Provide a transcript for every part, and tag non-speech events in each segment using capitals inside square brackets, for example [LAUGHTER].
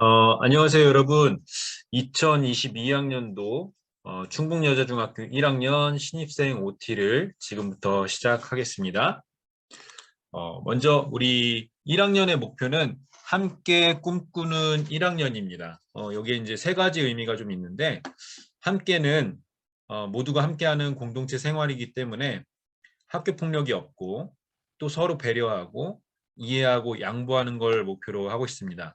어, 안녕하세요, 여러분. 2022학년도 어, 충북여자중학교 1학년 신입생 OT를 지금부터 시작하겠습니다. 어, 먼저 우리 1학년의 목표는 함께 꿈꾸는 1학년입니다. 어, 여기에 이제 세 가지 의미가 좀 있는데 함께는 어, 모두가 함께하는 공동체 생활이기 때문에 학교 폭력이 없고 또 서로 배려하고 이해하고 양보하는 걸 목표로 하고 있습니다.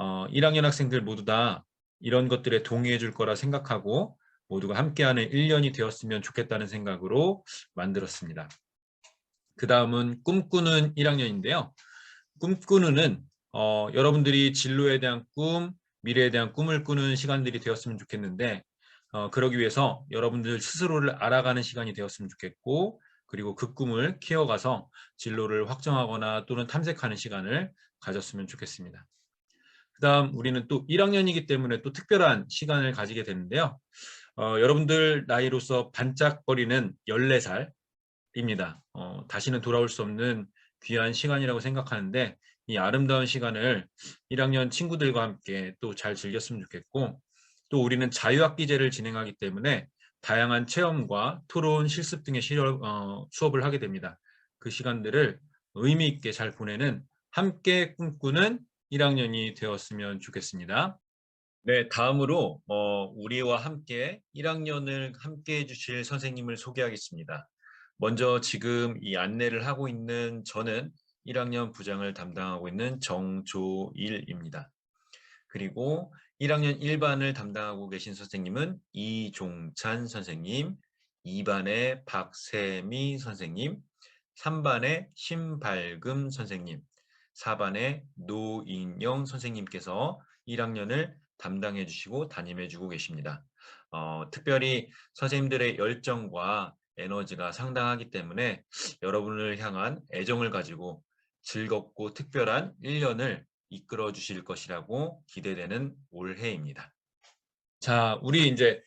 어, 1학년 학생들 모두 다 이런 것들에 동의해 줄 거라 생각하고 모두가 함께하는 1년이 되었으면 좋겠다는 생각으로 만들었습니다. 그 다음은 꿈꾸는 1학년인데요. 꿈꾸는은 어, 여러분들이 진로에 대한 꿈, 미래에 대한 꿈을 꾸는 시간들이 되었으면 좋겠는데 어, 그러기 위해서 여러분들 스스로를 알아가는 시간이 되었으면 좋겠고 그리고 그 꿈을 키워가서 진로를 확정하거나 또는 탐색하는 시간을 가졌으면 좋겠습니다. 그 다음 우리는 또 1학년이기 때문에 또 특별한 시간을 가지게 되는데요. 어, 여러분들 나이로서 반짝거리는 14살입니다. 어, 다시는 돌아올 수 없는 귀한 시간이라고 생각하는데 이 아름다운 시간을 1학년 친구들과 함께 또 잘 즐겼으면 좋겠고 또 우리는 자유학기제를 진행하기 때문에 다양한 체험과 토론, 실습 등의 실험, 어, 수업을 하게 됩니다. 그 시간들을 의미 있게 잘 보내는 함께 꿈꾸는 1학년이 되었으면 좋겠습니다. 네, 다음으로 어, 우리와 함께 1학년을 함께 해주실 선생님을 소개하겠습니다. 먼저 지금 이 안내를 하고 있는 저는 1학년 부장을 담당하고 있는 정조일입니다. 그리고 1학년 1반을 담당하고 계신 선생님은 이종찬 선생님, 2반의 박세미 선생님, 3반의 신발금 선생님, 4반의 노인영 선생님께서 1학년을 담당해 주시고 담임해 주고 계십니다. 어, 특별히 선생님들의 열정과 에너지가 상당하기 때문에 여러분을 향한 애정을 가지고 즐겁고 특별한 1년을 이끌어 주실 것이라고 기대되는 올해입니다. 자, 우리 이제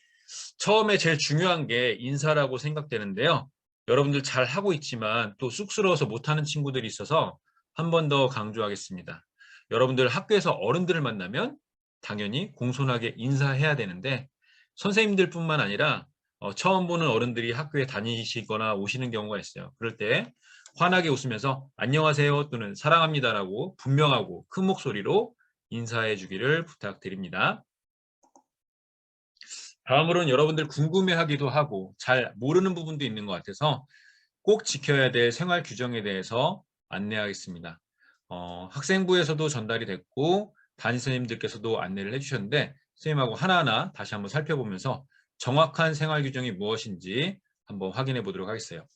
처음에 제일 중요한 게 인사라고 생각되는데요. 여러분들 잘 하고 있지만 또 쑥스러워서 못하는 친구들이 있어서 한 번 더 강조하겠습니다. 여러분들 학교에서 어른들을 만나면 당연히 공손하게 인사해야 되는데 선생님들 뿐만 아니라 어, 처음 보는 어른들이 학교에 다니시거나 오시는 경우가 있어요. 그럴 때 환하게 웃으면서 안녕하세요 또는 사랑합니다라고 분명하고 큰 목소리로 인사해 주기를 부탁드립니다. 다음으로는 여러분들 궁금해하기도 하고 잘 모르는 부분도 있는 것 같아서 꼭 지켜야 될 생활 규정에 대해서 안내하겠습니다. 어, 학생부에서도 전달이 됐고 담임 선생님들께서도 안내를 해주셨는데 선생님하고 하나하나 다시 한번 살펴보면서 정확한 생활 규정이 무엇인지 한번 확인해 보도록 하겠어요.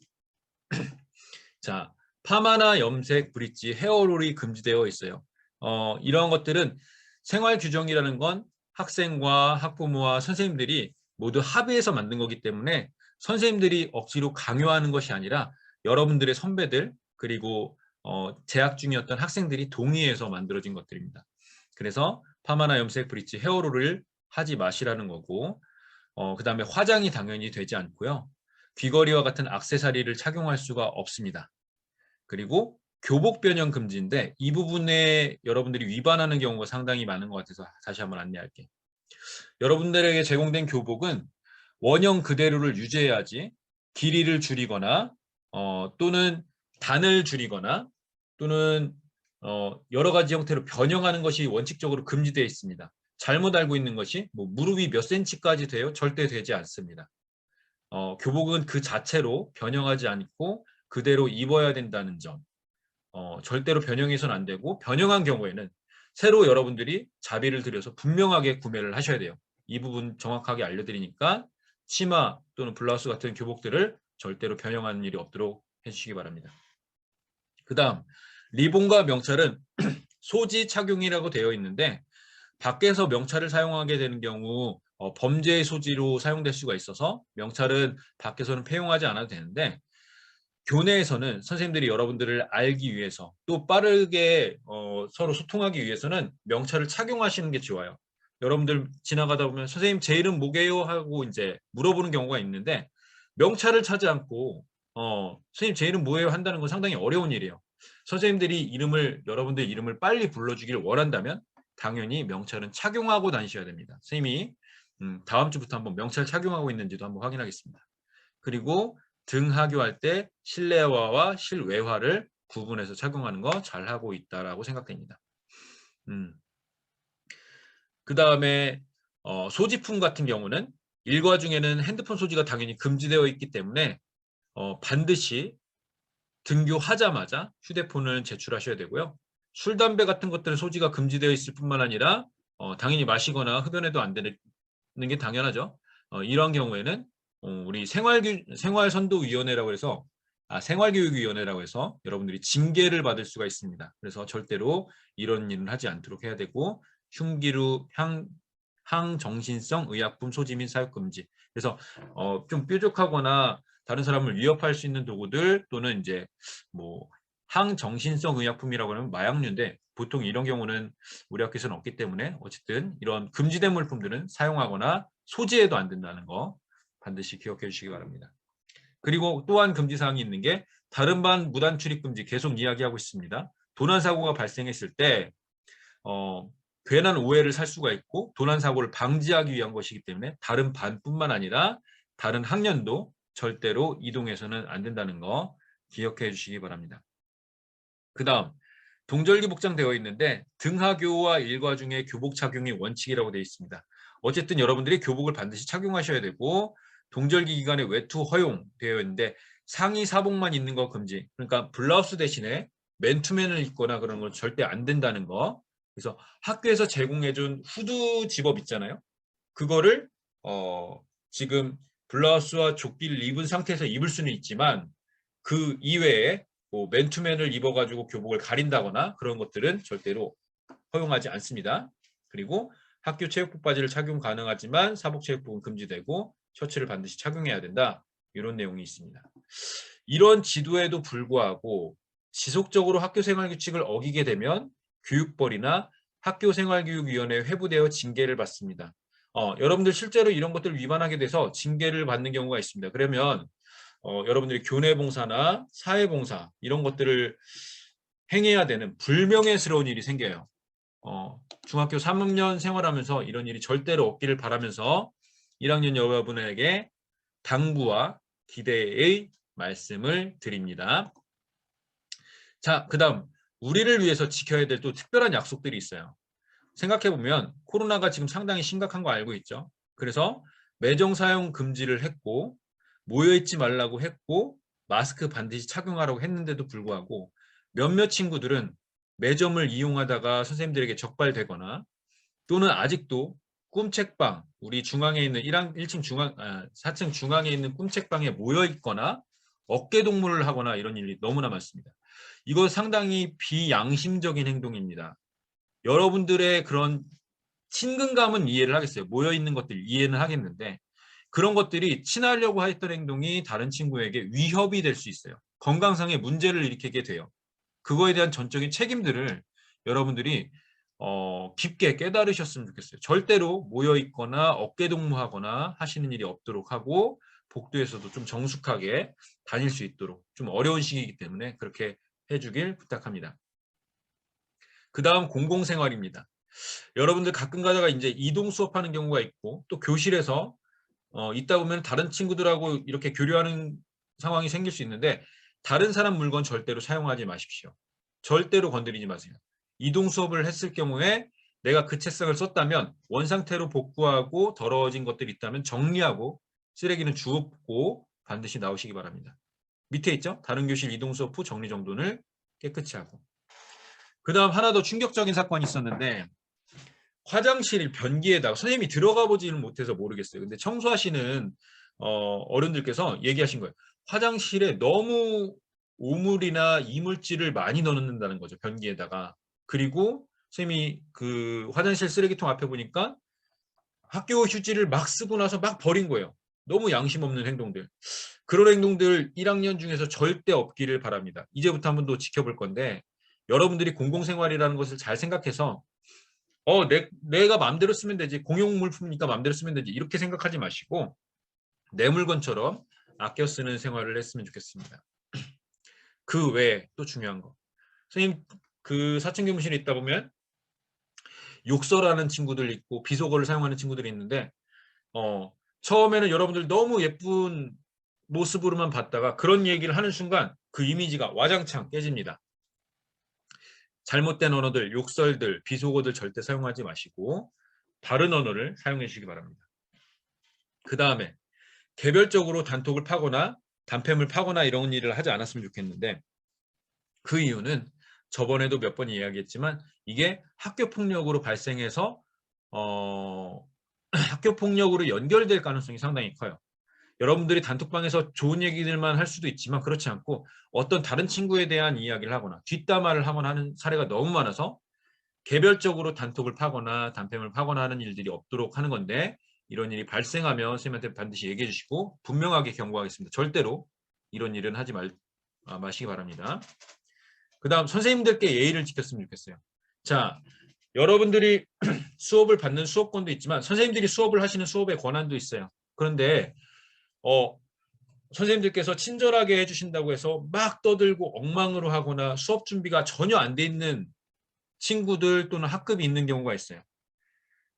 [CLEARS THROAT] 자, 파마나 염색, 브릿지, 헤어롤이 금지되어 있어요. 어, 이러한 것들은 생활 규정이라는 건 학생과 학부모와 선생님들이 모두 합의해서 만든 거기 때문에 선생님들이 억지로 강요하는 것이 아니라 여러분들의 선배들 그리고 어, 재학 중이었던 학생들이 동의해서 만들어진 것들입니다. 그래서 파마나 염색, 브릿지, 헤어롤을 하지 마시라는 거고 어, 그 다음에 화장이 당연히 되지 않고요. 귀걸이와 같은 악세사리를 착용할 수가 없습니다. 그리고 교복 변형 금지인데 이 부분에 여러분들이 위반하는 경우가 상당히 많은 것 같아서 다시 한번 안내할게. 여러분들에게 제공된 교복은 원형 그대로를 유지해야지 길이를 줄이거나 어, 또는 단을 줄이거나 또는 어, 여러 가지 형태로 변형하는 것이 원칙적으로 금지되어 있습니다. 잘못 알고 있는 것이 뭐 무릎이 몇 센치까지 돼요? 절대 되지 않습니다. 어, 교복은 그 자체로 변형하지 않고 그대로 입어야 된다는 점 어, 절대로 변형해서는 안 되고 변형한 경우에는 새로 여러분들이 자비를 들여서 분명하게 구매를 하셔야 돼요. 이 부분 정확하게 알려드리니까 치마 또는 블라우스 같은 교복들을 절대로 변형하는 일이 없도록 해주시기 바랍니다. 그 다음 리본과 명찰은 [CLEARS THROAT] 소지 착용이라고 되어 있는데 밖에서 명찰을 사용하게 되는 경우 어, 범죄의 소지로 사용될 수가 있어서 명찰은 밖에서는 폐용하지 않아도 되는데 교내에서는 선생님들이 여러분들을 알기 위해서 또 빠르게 어, 서로 소통하기 위해서는 명찰을 착용하시는 게 좋아요. 여러분들 지나가다 보면 선생님 제 이름 뭐게요? 하고 이제 물어보는 경우가 있는데 명찰을 찾지 않고 어, 선생님 제 이름 뭐예요? 한다는 건 상당히 어려운 일이에요. 선생님들이 이름을 여러분들 이름을 빨리 불러주길 원한다면 당연히 명찰은 착용하고 다니셔야 됩니다. 선생님이 음, 다음 주부터 한번 명찰 착용하고 있는지도 한번 확인하겠습니다. 그리고 등하교할 때 실내화와 실외화를 구분해서 착용하는 거 잘하고 있다라고 생각됩니다. 음. 그 다음에 어, 소지품 같은 경우는 일과 중에는 핸드폰 소지가 당연히 금지되어 있기 때문에 어, 반드시 등교하자마자 휴대폰을 제출하셔야 되고요. 술, 담배 같은 것들은 소지가 금지되어 있을 뿐만 아니라 어, 당연히 마시거나 흡연해도 안 되는 게 당연하죠. 어, 이러한 경우에는 어, 우리 생활규, 생활선도위원회라고 해서 아, 생활교육위원회라고 해서 여러분들이 징계를 받을 수가 있습니다. 그래서 절대로 이런 일은 하지 않도록 해야 되고 흉기류, 향, 항정신성 의약품 소지 및 사육 금지. 그래서 어, 좀 뾰족하거나 다른 사람을 위협할 수 있는 도구들 또는 이제 뭐 항정신성 의약품이라고 하면 마약류인데 보통 이런 경우는 우리 학교에서는 없기 때문에 어쨌든 이런 금지된 물품들은 사용하거나 소지해도 안 된다는 거 반드시 기억해 주시기 바랍니다. 그리고 또한 금지사항이 있는 게 다른 반 무단 출입 금지 계속 이야기하고 있습니다. 도난 사고가 발생했을 때 어, 괜한 오해를 살 수가 있고 도난 사고를 방지하기 위한 것이기 때문에 다른 반뿐만 아니라 다른 학년도 절대로 이동해서는 안 된다는 거 기억해 주시기 바랍니다. 그 다음 동절기 복장되어 있는데 등하교와 일과 중에 교복 착용이 원칙이라고 되어 있습니다. 어쨌든 여러분들이 교복을 반드시 착용하셔야 되고 동절기 기간에 외투 허용되어 있는데 상의 사복만 입는 거 금지. 그러니까 블라우스 대신에 맨투맨을 입거나 그런 건 절대 안 된다는 거. 그래서 학교에서 제공해준 후드 집업 있잖아요. 그거를 어, 지금 블라우스와 조끼를 입은 상태에서 입을 수는 있지만 그 이외에 뭐 맨투맨을 입어가지고 교복을 가린다거나 그런 것들은 절대로 허용하지 않습니다. 그리고 학교 체육복 바지를 착용 가능하지만 사복 체육복은 금지되고 셔츠를 반드시 착용해야 된다. 이런 내용이 있습니다. 이런 지도에도 불구하고 지속적으로 학교생활 규칙을 어기게 되면 교육벌이나 학교생활교육위원회에 회부되어 징계를 받습니다. 어, 여러분들 실제로 이런 것들을 위반하게 돼서 징계를 받는 경우가 있습니다. 그러면 어, 여러분들이 교내봉사나 사회봉사 이런 것들을 행해야 되는 불명예스러운 일이 생겨요. 어, 중학교 3학년 생활하면서 이런 일이 절대로 없기를 바라면서 1학년 여러분에게 당부와 기대의 말씀을 드립니다. 자, 그 다음 우리를 위해서 지켜야 될 또 특별한 약속들이 있어요. 생각해보면 코로나가 지금 상당히 심각한 거 알고 있죠. 그래서 매정 사용 금지를 했고 모여있지 말라고 했고 마스크 반드시 착용하라고 했는데도 불구하고 몇몇 친구들은 매점을 이용하다가 선생님들에게 적발되거나 또는 아직도 꿈책방 우리 중앙에 있는 1학, 1층 중앙 아, 4층 중앙에 있는 꿈책방에 모여 있거나 어깨 동무를 하거나 이런 일이 너무나 많습니다. 이거 상당히 비양심적인 행동입니다. 여러분들의 그런 친근감은 이해를 하겠어요. 모여 있는 것들 이해는 하겠는데 그런 것들이 친하려고 했던 행동이 다른 친구에게 위협이 될 수 있어요. 건강상의 문제를 일으키게 돼요. 그거에 대한 전적인 책임들을 여러분들이 어, 깊게 깨달으셨으면 좋겠어요. 절대로 모여 있거나 어깨 동무하거나 하시는 일이 없도록 하고 복도에서도 좀 정숙하게 다닐 수 있도록 좀 어려운 시기이기 때문에 그렇게 해주길 부탁합니다. 그 다음 공공생활입니다. 여러분들 가끔 가다가 이제 이동 수업하는 경우가 있고 또 교실에서 어, 있다 보면 다른 친구들하고 이렇게 교류하는 상황이 생길 수 있는데 다른 사람 물건 절대로 사용하지 마십시오. 절대로 건드리지 마세요. 이동 수업을 했을 경우에 내가 그 책상을 썼다면 원상태로 복구하고 더러워진 것들이 있다면 정리하고 쓰레기는 주웠고 반드시 나오시기 바랍니다. 밑에 있죠? 다른 교실 이동 수업 후 정리 정돈을 깨끗이 하고 그 다음 하나 더 충격적인 사건이 있었는데 화장실 변기에다가 선생님이 들어가 보지는 못해서 모르겠어요. 근데 청소하시는 어, 어른들께서 얘기하신 거예요. 화장실에 너무 오물이나 이물질을 많이 넣는다는 거죠. 변기에다가. 그리고 선생님이 그 화장실 쓰레기통 앞에 보니까 학교 휴지를 막 쓰고 나서 막 버린 거예요. 너무 양심 없는 행동들. 그런 행동들 1학년 중에서 절대 없기를 바랍니다. 이제부터 한번더 지켜볼 건데 여러분들이 공공생활이라는 것을 잘 생각해서 어, 내, 내가 마음대로 쓰면 되지. 공용 물품이니까 마음대로 쓰면 되지. 이렇게 생각하지 마시고 내 물건처럼 아껴 쓰는 생활을 했으면 좋겠습니다. [CLEARS THROAT] 그 외에 또 중요한 거. 선생님 그 사층 교무실에 있다 보면 욕설하는 친구들 있고 비속어를 사용하는 친구들이 있는데 어, 처음에는 여러분들 너무 예쁜 모습으로만 봤다가 그런 얘기를 하는 순간 그 이미지가 와장창 깨집니다. 잘못된 언어들, 욕설들, 비속어들 절대 사용하지 마시고 바른 언어를 사용해 주시기 바랍니다. 그 다음에 개별적으로 단톡을 파거나 단팸을 파거나 이런 일을 하지 않았으면 좋겠는데 그 이유는 저번에도 몇 번 이야기했지만 이게 학교 폭력으로 발생해서 어, [CLEARS THROAT] 학교 폭력으로 연결될 가능성이 상당히 커요. 여러분들이 단톡방에서 좋은 얘기들만 할 수도 있지만 그렇지 않고 어떤 다른 친구에 대한 이야기를 하거나 뒷담화를 하거나 하는 사례가 너무 많아서 개별적으로 단톡을 파거나 단팸을 파거나 하는 일들이 없도록 하는 건데 이런 일이 발생하면 선생님한테 반드시 얘기해 주시고 분명하게 경고하겠습니다. 절대로 이런 일은 하지 말, 아, 마시기 바랍니다. 그 다음 선생님들께 예의를 지켰으면 좋겠어요. 자, 여러분들이 [CLEARS THROAT] 수업을 받는 수업권도 있지만 선생님들이 수업을 하시는 수업의 권한도 있어요. 그런데 어, 선생님들께서 친절하게 해주신다고 해서 막 떠들고 엉망으로 하거나 수업 준비가 전혀 안 돼 있는 친구들 또는 학급이 있는 경우가 있어요.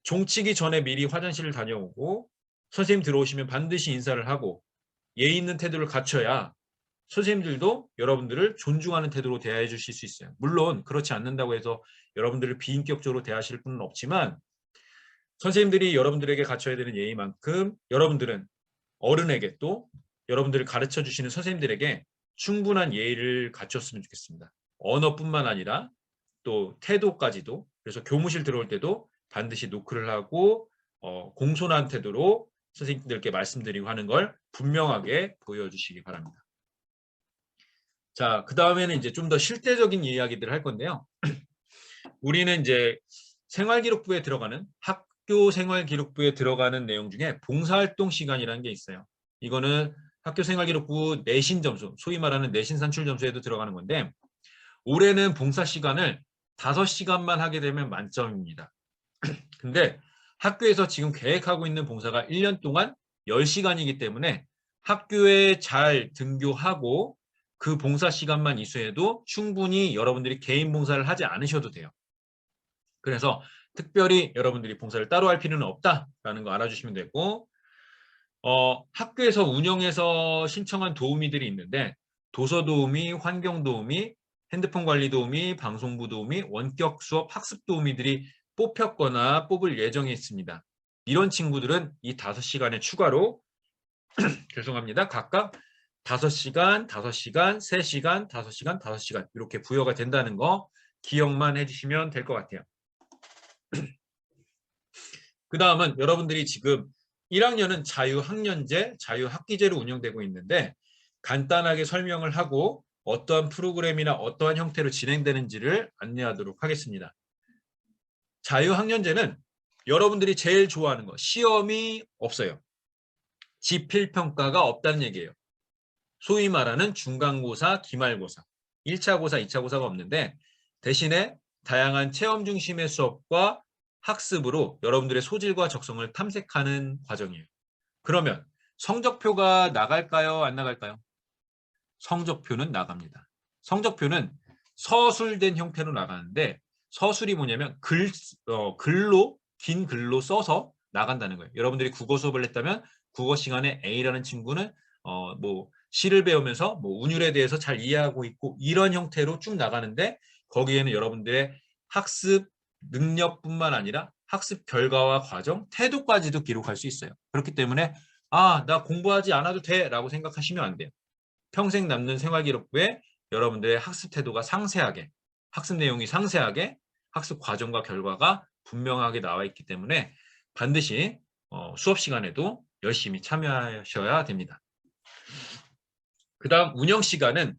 종치기 전에 미리 화장실을 다녀오고 선생님 들어오시면 반드시 인사를 하고 예의 있는 태도를 갖춰야 선생님들도 여러분들을 존중하는 태도로 대해 주실 수 있어요. 물론 그렇지 않는다고 해서 여러분들을 비인격적으로 대하실 분은 없지만 선생님들이 여러분들에게 갖춰야 되는 예의만큼 여러분들은 어른에게 또 여러분들을 가르쳐 주시는 선생님들에게 충분한 예의를 갖췄으면 좋겠습니다. 언어뿐만 아니라 또 태도까지도 그래서 교무실 들어올 때도 반드시 노크를 하고 어, 공손한 태도로 선생님들께 말씀드리고 하는 걸 분명하게 보여주시기 바랍니다. 자, 그 다음에는 이제 좀 더 실제적인 이야기들을 할 건데요. [CLEARS THROAT] 우리는 이제 생활기록부에 들어가는 학 교 생활기록부에 들어가는 내용 중에 봉사활동 시간이라는 게 있어요. 이거는 학교 생활기록부 내신 점수, 소위 말하는 내신 산출 점수에도 들어가는 건데 올해는 봉사 시간을 5시간만 하게 되면 만점입니다. [CLEARS THROAT] 근데 학교에서 지금 계획하고 있는 봉사가 1년 동안 10시간이기 때문에 학교에 잘 등교하고 그 봉사 시간만 이수해도 충분히 여러분들이 개인 봉사를 하지 않으셔도 돼요. 그래서 특별히 여러분들이 봉사를 따로 할 필요는 없다라는 거 알아주시면 되고 어, 학교에서 운영해서 신청한 도우미들이 있는데 도서 도우미, 환경 도우미, 핸드폰 관리 도우미, 방송부 도우미, 원격 수업 학습 도우미들이 뽑혔거나 뽑을 예정이 있습니다. 이런 친구들은 이 다섯 시간에 추가로 [CLEARS THROAT] 죄송합니다. 각각 5시간, 5시간, 3시간, 5시간, 5시간 이렇게 부여가 된다는 거 기억만 해주시면 될 것 같아요. 그 다음은 여러분들이 지금 1학년은 자유학년제, 자유학기제로 운영되고 있는데 간단하게 설명을 하고 어떠한 프로그램이나 어떠한 형태로 진행되는지를 안내하도록 하겠습니다. 자유학년제는 여러분들이 제일 좋아하는 거 시험이 없어요. 지필평가가 없다는 얘기예요. 소위 말하는 중간고사, 기말고사, 1차 고사, 2차 고사가 없는데 대신에 다양한 체험 중심의 수업과 학습으로 여러분들의 소질과 적성을 탐색하는 과정이에요. 그러면 성적표가 나갈까요? 안 나갈까요? 성적표는 나갑니다. 성적표는 서술된 형태로 나가는데 서술이 뭐냐면 글, 어, 글로 긴 글로 써서 나간다는 거예요. 여러분들이 국어 수업을 했다면 국어 시간에 A라는 친구는 어, 뭐 시를 배우면서 뭐 운율에 대해서 잘 이해하고 있고 이런 형태로 쭉 나가는데 거기에는 여러분들의 학습 능력뿐만 아니라 학습 결과와 과정, 태도까지도 기록할 수 있어요. 그렇기 때문에 아, 나 공부하지 않아도 돼 라고 생각하시면 안 돼요. 평생 남는 생활기록부에 여러분들의 학습 태도가 상세하게, 학습 내용이 상세하게, 학습 과정과 결과가 분명하게 나와 있기 때문에 반드시 어, 수업 시간에도 열심히 참여하셔야 됩니다. 그 다음 운영 시간은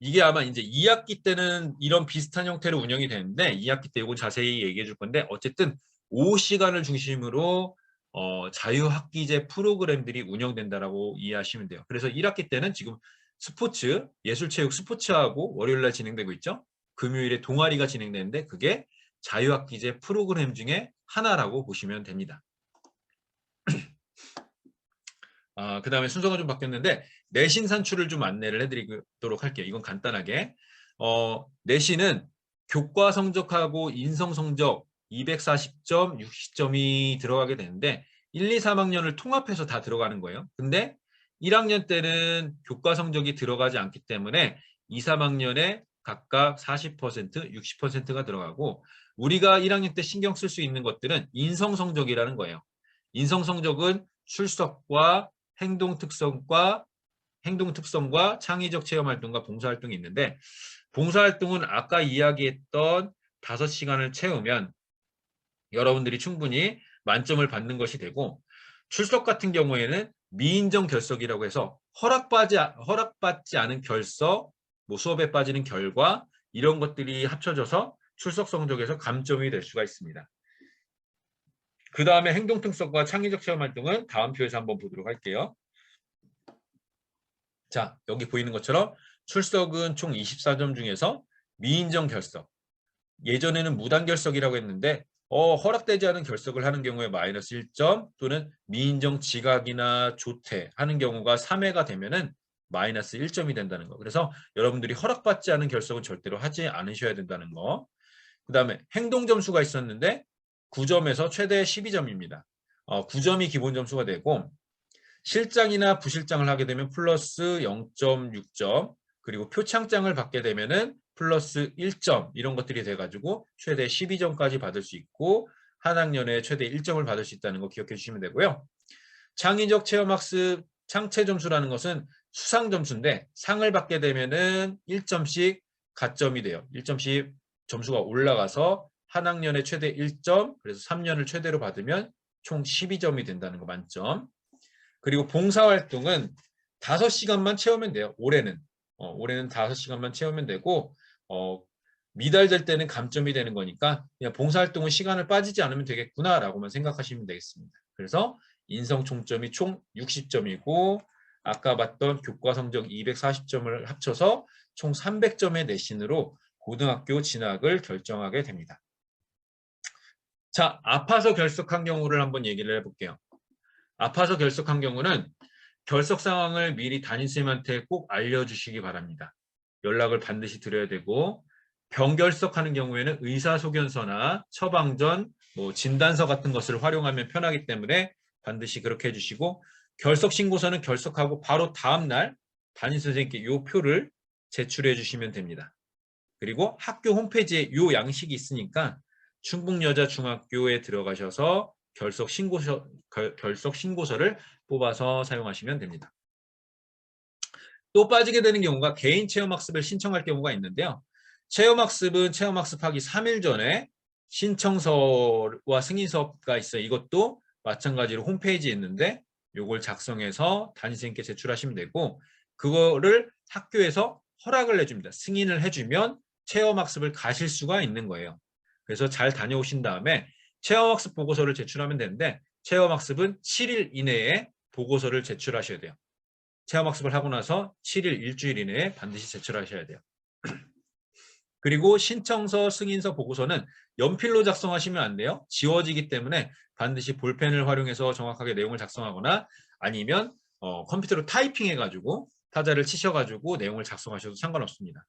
이게 아마 이제 2학기 때는 이런 비슷한 형태로 운영이 되는데 2학기 때 이건 자세히 얘기해 줄 건데 어쨌든 오후 시간을 중심으로 어, 자유학기제 프로그램들이 운영된다라고 이해하시면 돼요. 그래서 1학기 때는 지금 스포츠, 예술체육 스포츠하고 월요일날 진행되고 있죠. 금요일에 동아리가 진행되는데 그게 자유학기제 프로그램 중에 하나라고 보시면 됩니다. 아, 그 다음에 순서가 좀 바뀌었는데 내신 산출을 좀 안내를 해드리도록 할게요. 이건 간단하게. 어, 내신은 교과 성적하고 인성 성적 240점, 60점이 들어가게 되는데 1, 2, 3학년을 통합해서 다 들어가는 거예요. 근데 1학년 때는 교과 성적이 들어가지 않기 때문에 2, 3학년에 각각 40%, 60%가 들어가고 우리가 1학년 때 신경 쓸 수 있는 것들은 인성 성적이라는 거예요. 인성 성적은 출석과 행동 특성과 행동 특성과 창의적 체험 활동과 봉사 활동이 있는데 봉사 활동은 아까 이야기했던 5시간을 채우면 여러분들이 충분히 만점을 받는 것이 되고 출석 같은 경우에는 미인정 결석이라고 해서 허락받지, 허락받지 않은 결석, 뭐 수업에 빠지는 결과 이런 것들이 합쳐져서 출석 성적에서 감점이 될 수가 있습니다. 그 다음에 행동 특성과 창의적 체험 활동은 다음 표에서 한번 보도록 할게요. 자, 여기 보이는 것처럼 출석은 총 24점 중에서 미인정 결석. 예전에는 무단 결석이라고 했는데 어, 허락되지 않은 결석을 하는 경우에 마이너스 1점 또는 미인정 지각이나 조퇴 하는 경우가 3회가 되면은 마이너스 1점이 된다는 거. 그래서 여러분들이 허락받지 않은 결석은 절대로 하지 않으셔야 된다는 거. 그 다음에 행동 점수가 있었는데 9점에서 최대 12점입니다. 어, 9점이 기본 점수가 되고 실장이나 부실장을 하게 되면 플러스 0.6점 그리고 표창장을 받게 되면은 플러스 1점 이런 것들이 돼가지고 최대 12점까지 받을 수 있고 한 학년에 최대 1점을 받을 수 있다는 거 기억해 주시면 되고요. 창의적 체험학습 창체 점수라는 것은 수상 점수인데 상을 받게 되면은 1점씩 가점이 돼요. 1점씩 점수가 올라가서 한 학년에 최대 1점 그래서 3년을 최대로 받으면 총 12점이 된다는 거 만점. 그리고 봉사활동은 5시간만 채우면 돼요. 올해는. 어, 올해는 5시간만 채우면 되고 어, 미달될 때는 감점이 되는 거니까 그냥 봉사활동은 시간을 빠지지 않으면 되겠구나라고만 생각하시면 되겠습니다. 그래서 인성 총점이 총 60점이고 아까 봤던 교과 성적 240점을 합쳐서 총 300점의 내신으로 고등학교 진학을 결정하게 됩니다. 자, 아파서 결석한 경우를 한번 얘기를 해볼게요. 아파서 결석한 경우는 결석 상황을 미리 담임선생님한테 꼭 알려주시기 바랍니다. 연락을 반드시 드려야 되고 병결석하는 경우에는 의사소견서나 처방전, 뭐 진단서 같은 것을 활용하면 편하기 때문에 반드시 그렇게 해주시고 결석신고서는 결석하고 바로 다음날 담임선생님께 이 표를 제출해 주시면 됩니다. 그리고 학교 홈페이지에 이 양식이 있으니까 충북여자중학교에 들어가셔서 결석 신고서, 결석 신고서를 뽑아서 사용하시면 됩니다. 또 빠지게 되는 경우가 개인 체험학습을 신청할 경우가 있는데요. 체험학습은 체험학습하기 3일 전에 신청서와 승인서가 있어요. 이것도 마찬가지로 홈페이지에 있는데 이걸 작성해서 담임선생님께 제출하시면 되고 그거를 학교에서 허락을 해줍니다. 승인을 해주면 체험학습을 가실 수가 있는 거예요. 그래서 잘 다녀오신 다음에 체험학습 보고서를 제출하면 되는데 체험학습은 7일 이내에 보고서를 제출하셔야 돼요. 체험학습을 하고 나서 7일 일주일 이내에 반드시 제출하셔야 돼요. [CLEARS THROAT] 그리고 신청서, 승인서, 보고서는 연필로 작성하시면 안 돼요. 지워지기 때문에 반드시 볼펜을 활용해서 정확하게 내용을 작성하거나 아니면 어, 컴퓨터로 타이핑해가지고 타자를 치셔가지고 내용을 작성하셔도 상관없습니다.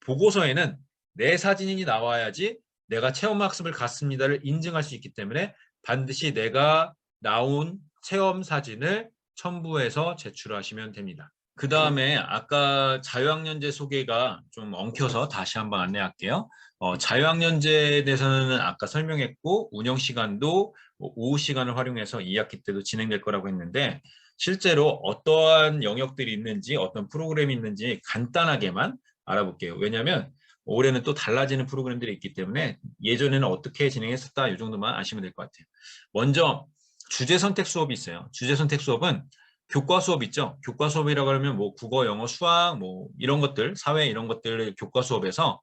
보고서에는 내 사진이 나와야지 내가 체험학습을 갔습니다를 인증할 수 있기 때문에 반드시 내가 나온 체험 사진을 첨부해서 제출하시면 됩니다. 그 다음에 아까 자유학년제 소개가 좀 엉켜서 다시 한번 안내할게요. 어, 자유학년제에 대해서는 아까 설명했고 운영 시간도 뭐 오후 시간을 활용해서 2학기 때도 진행될 거라고 했는데 실제로 어떠한 영역들이 있는지 어떤 프로그램이 있는지 간단하게만 알아볼게요. 왜냐하면 올해는 또 달라지는 프로그램들이 있기 때문에 예전에는 어떻게 진행했었다 이 정도만 아시면 될 것 같아요. 먼저 주제 선택 수업이 있어요. 주제 선택 수업은 교과 수업 있죠. 교과 수업이라고 하면 뭐 국어, 영어, 수학 뭐 이런 것들, 사회 이런 것들을 교과 수업에서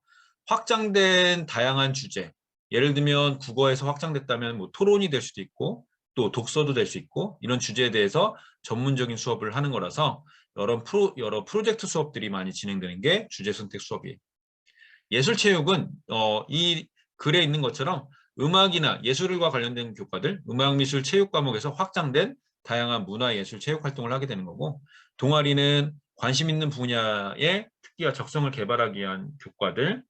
확장된 다양한 주제 예를 들면 국어에서 확장됐다면 뭐 토론이 될 수도 있고 또 독서도 될 수 있고 이런 주제에 대해서 전문적인 수업을 하는 거라서 여러 프로 여러 프로젝트 수업들이 많이 진행되는 게 주제 선택 수업이에요. 예술체육은 어, 이 글에 있는 것처럼 음악이나 예술과 관련된 교과들, 음악 미술 체육 과목에서 확장된 다양한 문화 예술 체육 활동을 하게 되는 거고 동아리는 관심 있는 분야의 특기와 적성을 개발하기 위한 교과들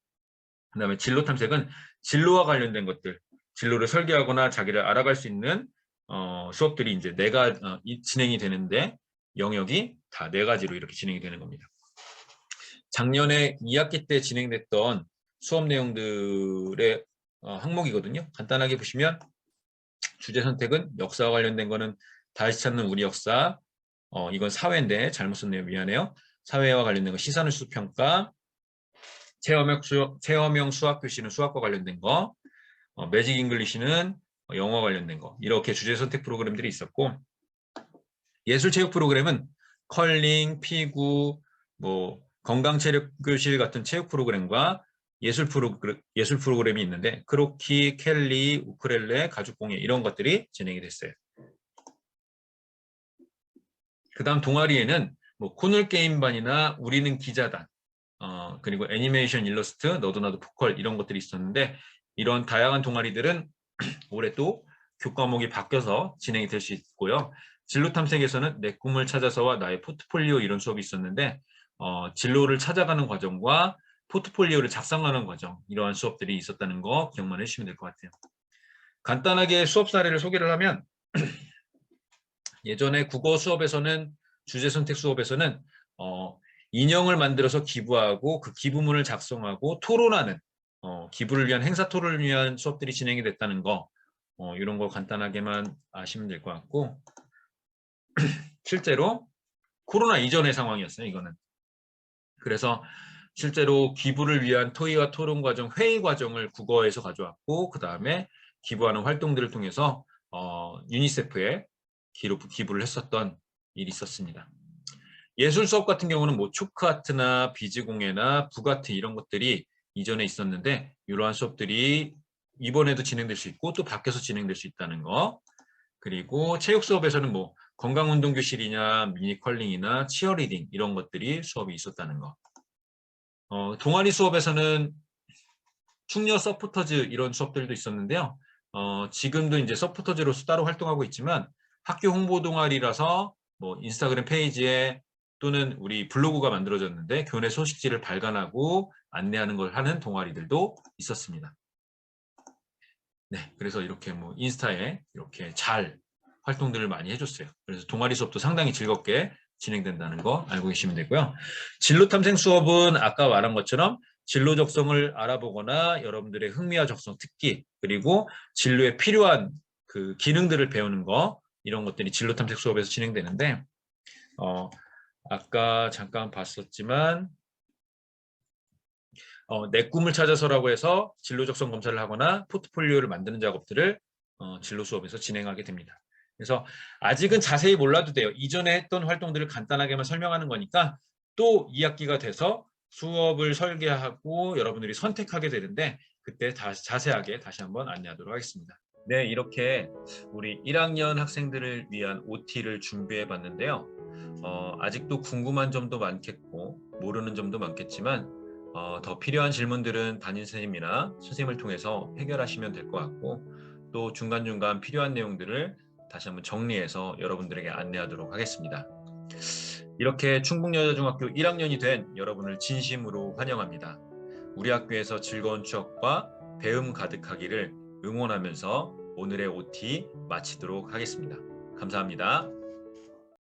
그 다음에 진로 탐색은 진로와 관련된 것들 진로를 설계하거나 자기를 알아갈 수 있는 어, 수업들이 이제 네가 어, 이- 진행이 되는데 영역이 다 네 가지로 이렇게 진행이 되는 겁니다. 작년에 2학기 때 진행됐던 수업 내용들의 어, 항목이거든요. 간단하게 보시면 주제 선택은 역사와 관련된 거는 다시 찾는 우리 역사, 어, 이건 사회인데 잘못 썼네요. 미안해요. 사회와 관련된 거 시선을 수평가, 체험형, 수, 체험형 수학 교실은 수학과 관련된 거, 어, 매직 잉글리시는 영어 관련된 거 이렇게 주제 선택 프로그램들이 있었고 예술 체육 프로그램은 컬링, 피구, 뭐 건강 체력 교실 같은 체육 프로그램과 예술 프로그램 예술 프로그램이 있는데 크로키, 켈리, 우크렐레, 가죽공예 이런 것들이 진행이 됐어요. 그 다음 동아리에는 뭐 코놀 게임반이나 우리는 기자단, 어, 그리고 애니메이션 일러스트, 너도 나도 보컬 이런 것들이 있었는데 이런 다양한 동아리들은 [CLEARS THROAT] 올해 또 교과목이 바뀌어서 진행이 될 수 있고요. 진로 탐색에서는 내 꿈을 찾아서와 나의 포트폴리오 이런 수업이 있었는데 어, 진로를 찾아가는 과정과 포트폴리오를 작성하는 과정 이러한 수업들이 있었다는 거 기억만 해주시면 될 것 같아요. 간단하게 수업 사례를 소개를 하면 [CLEARS THROAT] 예전에 국어 수업에서는 주제 선택 수업에서는 어, 인형을 만들어서 기부하고 그 기부문을 작성하고 토론하는 어, 기부를 위한 행사 토론을 위한 수업들이 진행이 됐다는 거 어, 이런 거 간단하게만 아시면 될 것 같고 [CLEARS THROAT] 실제로 코로나 이전의 상황이었어요 이거는 그래서 실제로 기부를 위한 토의와 토론 과정 회의 과정을 국어에서 가져왔고 그 다음에 기부하는 활동들을 통해서 어, 유니세프에 기부, 기부를 했었던 일이 있었습니다. 예술 수업 같은 경우는 뭐 초크아트나 비즈공예나 북아트 이런 것들이 이전에 있었는데 이러한 수업들이 이번에도 진행될 수 있고 또 밖에서 진행될 수 있다는 거 그리고 체육 수업에서는 뭐 건강운동 교실이냐 미니컬링이나 치어리딩 이런 것들이 수업이 있었다는 거 어, 동아리 수업에서는 충녀 서포터즈 이런 수업들도 있었는데요 어, 지금도 이제 서포터즈로서 따로 활동하고 있지만 학교 홍보 동아리라서 뭐 인스타그램 페이지에 또는 우리 블로그가 만들어졌는데 교내 소식지를 발간하고 안내하는 걸 하는 동아리들도 있었습니다. 네, 그래서 이렇게 뭐 인스타에 이렇게 잘 활동들을 많이 해줬어요. 그래서 동아리 수업도 상당히 즐겁게 진행된다는 거 알고 계시면 되고요. 진로 탐색 수업은 아까 말한 것처럼 진로 적성을 알아보거나 여러분들의 흥미와 적성 특기 그리고 진로에 필요한 그 기능들을 배우는 거 이런 것들이 진로 탐색 수업에서 진행되는데 어, 아까 잠깐 봤었지만 어, 내 꿈을 찾아서라고 해서 진로 적성 검사를 하거나 포트폴리오를 만드는 작업들을 어, 진로 수업에서 진행하게 됩니다. 그래서 아직은 자세히 몰라도 돼요. 이전에 했던 활동들을 간단하게만 설명하는 거니까 또 2학기가 돼서 수업을 설계하고 여러분들이 선택하게 되는데 그때 다시 자세하게 다시 한번 안내하도록 하겠습니다. 네, 이렇게 우리 1학년 학생들을 위한 OT를 준비해 봤는데요. 어, 아직도 궁금한 점도 많겠고 모르는 점도 많겠지만 어, 더 필요한 질문들은 담임 선생님이나 선생님을 통해서 해결하시면 될 것 같고 또 중간중간 필요한 내용들을 다시 한번 정리해서 여러분들에게 안내하도록 하겠습니다. 이렇게 충북여자중학교 1학년이 된 여러분을 진심으로 환영합니다. 우리 학교에서 즐거운 추억과 배움 가득하기를 응원하면서 오늘의 OT 마치도록 하겠습니다. 감사합니다.